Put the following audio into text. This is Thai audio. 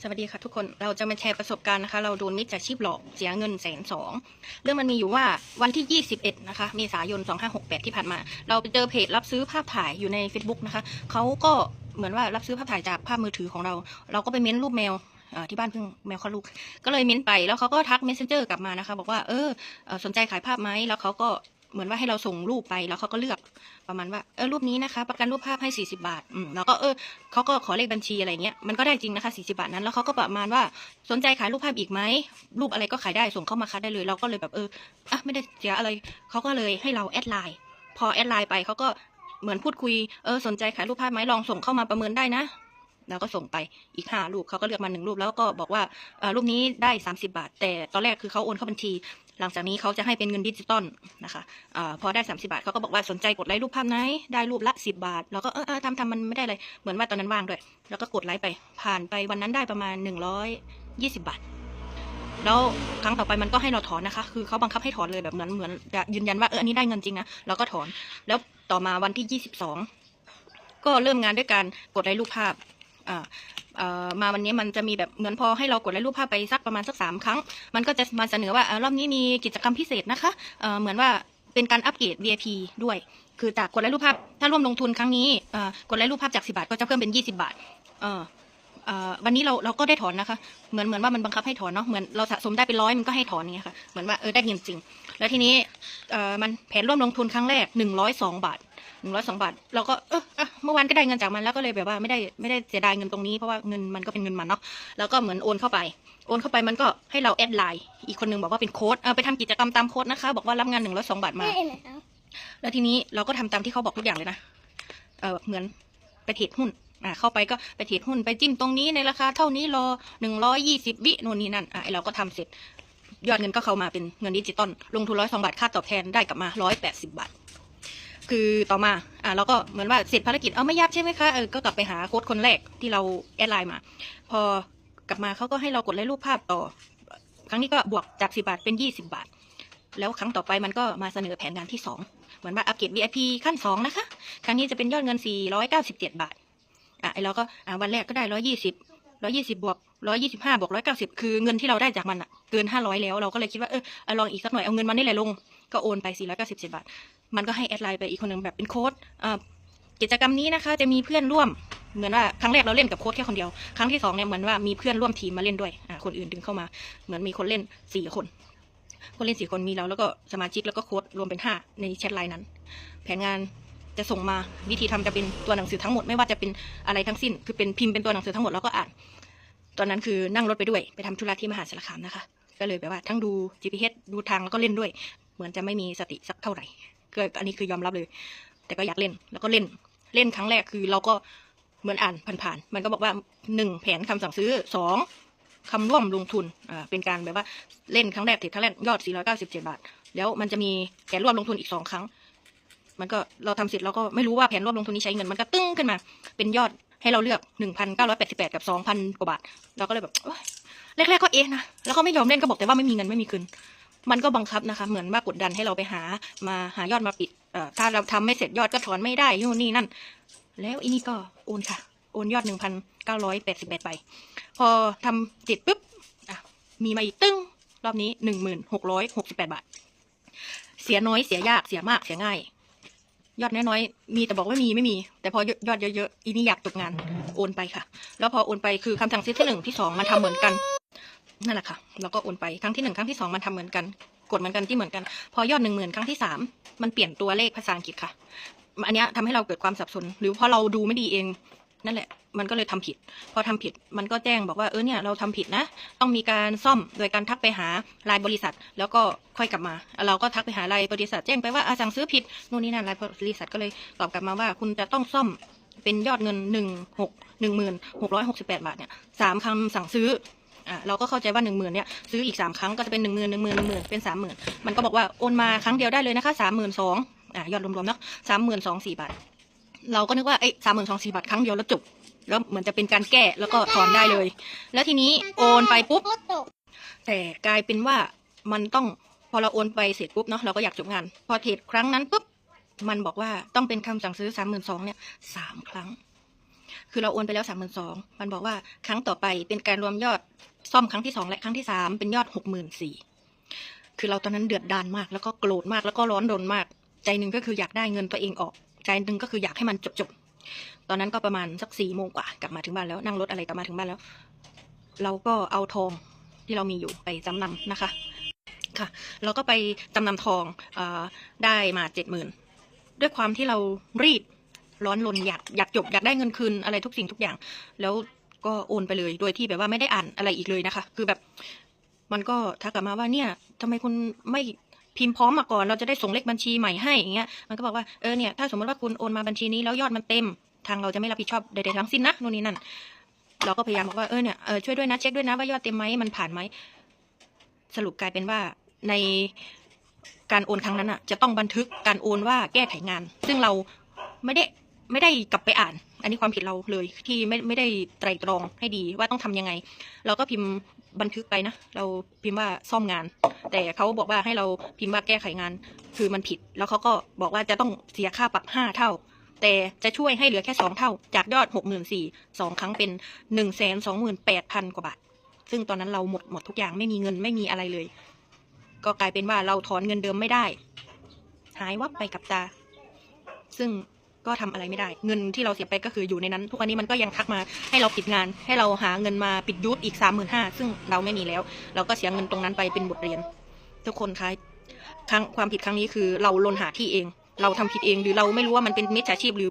สวัสดีค่ะทุกคน เราจะมาแชร์ประสบการณ์นะคะ เราโดนมิจฉาชีพหลอกเสียเงินแสนสอง เรื่องมันมีอยู่ว่าวันที่ 21 นะคะ เมษายน 2568 ที่ผ่านมา เราไปเจอเพจรับซื้อภาพถ่ายอยู่ใน Facebook นะคะ เขาก็เหมือนว่ารับซื้อภาพถ่ายจากภาพมือถือของเรา เราก็ไปเม้นรูปแมวที่บ้านเพิ่งแมวคลอดลูก ก็เลยเม้นไป แล้วเขาก็ทัก messenger กลับมานะคะ บอกว่า เออ สนใจขายภาพไหม แล้วเขาก็ เหมือนว่าให้เราส่งรูปไปแล้วเขาก็เลือกประมาณว่าเออรูปนี้นะคะ ประกันรูปภาพให้ 40 บาทอืมแล้วก็เออเขาก็ขอเลขบัญชีอะไรเงี้ยมันก็ได้จริงนะคะ40 บาทนั้น แล้วเขาก็ประมาณว่าสนใจขายรูปภาพอีกไหมรูปอะไรก็ขายได้ส่งเข้ามาคัดได้เลย เราก็เลยแบบเอออะไม่ได้เสียอะไรเขาก็เลยให้เราแอดไลน์พอแอดไลน์ไปเขาก็เหมือนพูดคุยเออสนใจขายรูปภาพไหมลองส่งเข้ามาประเมินได้นะแล้วก็ส่งไปอีกห้ารูปเขาก็เลือกมาหนึ่งรูปแล้วก็บอกว่าเออรูปนี้ได้สามสิบาท แต่ตอนแรกคือเขาโอนเข้าบัญชี หลังจากนี้เขาจะให้เป็นเงินดิจิตอลนะคะอพอได้สามสิบาทเขาก็บอกว่าสนใจกดไลค์รูปภาพไหนได้รูปละสิบาท แล้วก็เออทำทำมันไม่ได้เลยเหมือนว่าตอนนั้นว่างด้วย แล้วก็กดไลค์ไปผ่านไปวันนั้นได้ประมาณหนึ่งร้อยยี่สิบาทแล้วครั้งต่อไปมันก็ให้เราถอนนะคะ คือเขาบังคับให้ถอนเลยแบบเหมือนเหมือนยืนยันว่าเอออันนี้ได้เงินจริงนะเราก็ถอน แล้วต่อมาวันที่ยี่สิบสองก็เริ่มงานด้วยการกดไลค์รูปภาพอ่า มาวันนี้มันจะมีแบบเหมือนพอให้เรากดไลค์รูปภาพไปสักประมาณสักสามครั้ง มันก็จะมาเสนอว่าอรอบนี้มีกิจกรรมพิเศษนะคะเเหมือนว่าเป็นการอัปเกรด VIP ด้วย คือจากกดไลค์รูปภาพ ถ้าร่วมลงทุนครั้งนี้กดไลค์รูปภาพจาก 10 บาท ก็จะเพิ่มเป็น 20 บาทเอ่อเอ่อวันนี้เราเราก็ได้ถอนนะคะ เหมือนเหมือนว่ามันบังคับให้ถอนเนาะ เหมือนเราสะสมได้เป็นร้อยมันก็ให้ถอนอย่างเงี้ยค่ะ เหมือนว่าเออได้เงินจริง แล้วทีนี้มันแผนร่วมลงทุนครั้งแรก 102 บาท หนึ่งร้อยสองบาทเราก็เออเมื่อวานก็ได้เงินจากมันแล้วก็เลยแบบว่าไม่ได้ไม่ได้เสียดายเงินตรงนี้เพราะว่าเงินมันก็เป็นเงินมันเนาะแล้วก็เหมือนโอนเข้าไป โอนเข้าไปมันก็ให้เราแอดไลน์อีกคนนึงบอกว่าเป็นโค้ดเออไปทำกิจกรรมตามโค้ดนะคะ บอกว่ารับงานหนึ่งร้อยสองบาทมาแล้วทีนี้เราก็ทำตามที่เขาบอกทุกอย่างเลยนะเออเหมือนไปเทรดหุ้นอ่าเข้าไปก็ไปเทรดหุ้นไปจิ้มตรงนี้ในราคาเท่านี้รอหนึ่งร้อยยี่สิบวินู่นนี่นั่นอะไอ้เราก็ทำเสร็จยอดเงินก็เข้ามาเป็นเงินดิจิตอลลงทุนร้อยสองบาทค่าตอบแทนได้กลับมาร้อยแปดสิบบาท คือต่อมาอ่าเราก็เหมือนว่าเสร็จภารกิจเอาไม่ยากใช่ไหมคะเออก็กลับไปหาโค้ดคนแรกที่เราแอดไลน์มา พอกลับมาเขาก็ให้เรากดไลค์รูปภาพต่อ ครั้งนี้ก็บวกจากสิบาทเป็นยี่สิบาท แล้วครั้งต่อไปมันก็มาเสนอแผนงานที่สองเหมือนว่าอัปเกรด VIP ขั้นสองนะคะ ครั้งนี้จะเป็นยอดเงินสี่ร้อยเก้าสิบเจ็ดบาทอะไอเราก็อ่าวันแรกก็ได้ร้อยี่สิบร้อยี่สิบบวก ร้อยี่สิบห้าบวกร้อยเก้าสิบคือเงินที่เราได้จากมันอะเกินห้าร้อยแล้วเราก็เลยคิดว่าเออเอาลองอีกสักหน่อยเอาเงินมันนี่แหละลงก็โอนไปสี่ร้อยเก้าสิบเจ็ดบาท มันก็ให้แอดไลน์ไปอีกคนหนึ่งแบบเป็นโค้ดกิจกรรมนี้นะคะจะมีเพื่อนร่วมเหมือนว่าครั้งแรกเราเล่นกับโค้ดแค่คนเดียว ครั้งที่สองเนี่ยเหมือนว่ามีเพื่อนร่วมทีมมาเล่นด้วยคนอื่นดึงเข้ามา เหมือนมีคนเล่นสี่คน คนเล่นสี่คนมีเราแล้วก็สมาชิกแล้วก็โค้ดรวมเป็นห้าในแชทไลน์นั้น แผนงานจะส่งมาวิธีทำจะเป็นตัวหนังสือทั้งหมดไม่ว่าจะเป็นอะไรทั้งสิ้น คือเป็นพิมพ์เป็นตัวหนังสือทั้งหมดแล้วก็อ่าน ตอนนั้นคือนั่งรถไปด้วยไปทำธุระที่มหาสารคามนะคะ ก็เลยแบบว่าทั้งดู GPS ดูทางแล้วก็เล่นด้วย เหมือนจะไม่มีสติสักเท่าไหร่ก็อันนี้คือยอมรับเลย แต่ก็อยากเล่นแล้วก็เล่นเล่นครั้งแรกคือเราก็เหมือนอ่านผ่านๆมันก็บอกว่าหนึ่งแผนคำสั่งซื้อสองคำร่วมลงทุนอ่าเป็นการแบบว่าเล่นครั้งแรกเทรดครั้งแรกยอด 497 บาท แล้วมันจะมีแผนร่วมลงทุนอีกสองครั้ง มันก็เราทำเสร็จเราก็ไม่รู้ว่าแผนร่วมลงทุนนี้ใช้เงินมันก็ตึ้งขึ้นมา เป็นยอด ให้เราเลือก1,988กับ2,000กว่าบาท เราก็เลยแบบแรกๆก็เอ๊ะนะ แล้วก็ไม่ยอมเล่นก็บอกแต่ว่าไม่มีเงินไม่มีคืน มันก็บังคับนะคะ เหมือนว่ากดดันให้เราไปหามาหายอดมาปิดเอ่อถ้าเราทำไม่เสร็จยอดก็ถอนไม่ได้นู่นนี่นั่น แล้วอีนี่ก็โอนค่ะ โอนยอด1,988ไป พอทำเสร็จปุ๊บมีมาอีกตึ้งรอบนี้1,668บาท เสียน้อยเสียยากเสียมากเสียง่าย ยอดน้อยๆ มีแต่บอกว่ามีไม่มี แต่พอยอดเยอะๆ อีนี่อยากตกงานโอนไปค่ะ แล้วพอโอนไปคือคำสั่งซื้อที่หนึ่งที่สองมันทำเหมือนกัน นั่นแหละค่ะ แล้วก็โอนไปครั้งที่หนึ่งครั้งที่สองมันทำเหมือนกัน กดเหมือนกันที่เหมือนกัน พอยอดหนึ่งหมื่นครั้งที่สามมันเปลี่ยนตัวเลขภาษาอังกฤษค่ะ อันนี้ยทำให้เราเกิดความสับสน หรือเพราะเราดูไม่ดีเอง นั่นแหละ มันก็เลยทำผิด พอทำผิดมันก็แจ้งบอกว่าเออเนี่ยเราทำผิดนะ ต้องมีการซ่อมโดยการทักไปหารายบริษัท แล้วก็ค่อยกลับมา เราก็ทักไปหารายบริษัท แจ้งไปว่าอาสั่งซื้อผิดนู่นนี่นั่นรายบริษัทก็เลยตอบกลับมาว่า คุณจะต้องซ่อมเป็นยอดเงินหนึ่งหกหนึ่งหมื่นหกร้อยหกสิบแปดบาทเนี่ยสามคำสั่งซื้ออะเราก็เข้าใจว่าหนึ่งหมื่นเนี่ยซื้ออีกสามครั้งก็จะเป็นหนึ่งหมื่นหนึ่งหมื่นหนึ่งหมื่นเป็นสามหมื่นมันก็บอกว่าโอนมาครั้งเดียวได้เลยนะคะสามหมื่นสองอะยอดรวมๆเนาะสามหมื่นสองสี่บาท เราก็นึกว่าไอ้สามหมื่นสองสี่บาทครั้งเดียวแล้วจบ แล้วเหมือนจะเป็นการแก้แล้วก็ถอนได้เลย แล้วทีนี้โอนไปปุ๊บ แต่กลายเป็นว่ามันต้องพอเราโอนไปเสร็จปุ๊บเนาะเราก็อยากจบงาน พอเทรดครั้งนั้นปุ๊บมันบอกว่าต้องเป็นคำสั่งซื้อสามหมื่นสองเนี่ยสามครั้ง คือเราโอนไปแล้วสามหมื่นสองมันบอกว่าครั้งต่อไปเป็นการรวมยอดซ่อมครั้งที่สองและครั้งที่สามเป็นยอดหกหมื่นสี่คือเราตอนนั้นเดือดดานมาก แล้วก็โกรธมากแล้วก็ร้อนรนมาก ใจหนึ่งก็คืออยากได้เงินตัวเองออก ใจหนึ่งก็คืออยากให้มันจบจบๆตอนนั้นก็ประมาณสักสี่โมงกว่ากลับมาถึงบ้านแล้วนั่งรถอะไรกลับมาถึงบ้านแล้ว เราก็เอาทองที่เรามีอยู่ไปจำนำนะคะ ค่ะ เราก็ไปจำนำทองอได้มาเจ็ดหมื่นด้วยความที่เรารีบร้อนรนอยากอยากจบอยากได้เงินคืนอะไรทุกสิ่งทุกอย่าง แล้วก็โอนไปเลยโดยที่แบบว่าไม่ได้อ่านอะไรอีกเลยนะคะ คือแบบมันก็ทักกลับมาว่าเนี่ยทำไมคุณไม่ พิมพ์พร้อมมาก่อนเราจะได้ส่งเลขบัญชีใหม่ให้อย่างเงี้ยมันก็บอกว่าเออเนี่ยถ้าสมมติว่าคุณโอนมาบัญชีนี้แล้วยอดมันเต็ม ทางเราจะไม่รับผิดชอบใดๆทั้งสิ้นนะนู่นนี่นั่นเราก็พยายามบอกว่าเออเนี่ยเออช่วยด้วยนะเช็คด้วยนะว่ายอดเต็มไหมมันผ่านไหมสรุปกลายเป็นว่าในการโอนครั้งนั้นอะ จะต้องบันทึกการโอนว่าแก้ไขงาน ซึ่งเราไม่ได้ไม่ได้กลับไปอ่าน อันนี้ความผิดเราเลยที่ไม่ไม่ได้ไตรตรองให้ดีว่าต้องทำยังไง เราก็พิมพ์ บันทึกไปนะ เราพิมพ์ว่าซ่อมงาน แต่เขาบอกว่าให้เราพิมพ์ว่าแก้ไขงาน คือมันผิด แล้วเขาก็บอกว่าจะต้องเสียค่าปรับห้าเท่า แต่จะช่วยให้เหลือแค่สองเท่า จากยอดหกหมื่นสี่สองครั้งเป็นหนึ่งแสนสองหมื่นแปดพันกว่าบาท ซึ่งตอนนั้นเราหมดหมดทุกอย่างไม่มีเงินไม่มีอะไรเลย ก็กลายเป็นว่าเราถอนเงินเดิมไม่ได้ หายวับไปกับตา ซึ่ง ก็ทำอะไรไม่ได้ เงินที่เราเสียไปก็คืออยู่ในนั้น ทุกวันนี้มันก็ยังทักมาให้เราปิดงาน ให้เราหาเงินมาปิดยุทธอีกสามหมื่นห้าซึ่งเราไม่มีแล้ว เราก็เสียเงินตรงนั้นไปเป็นบทเรียน ทุกคนคะครั้งความผิดครั้งนี้คือเราลนหาที่เอง เราทำผิดเองหรือเราไม่รู้ว่ามันเป็นมิจฉาชีพหรือ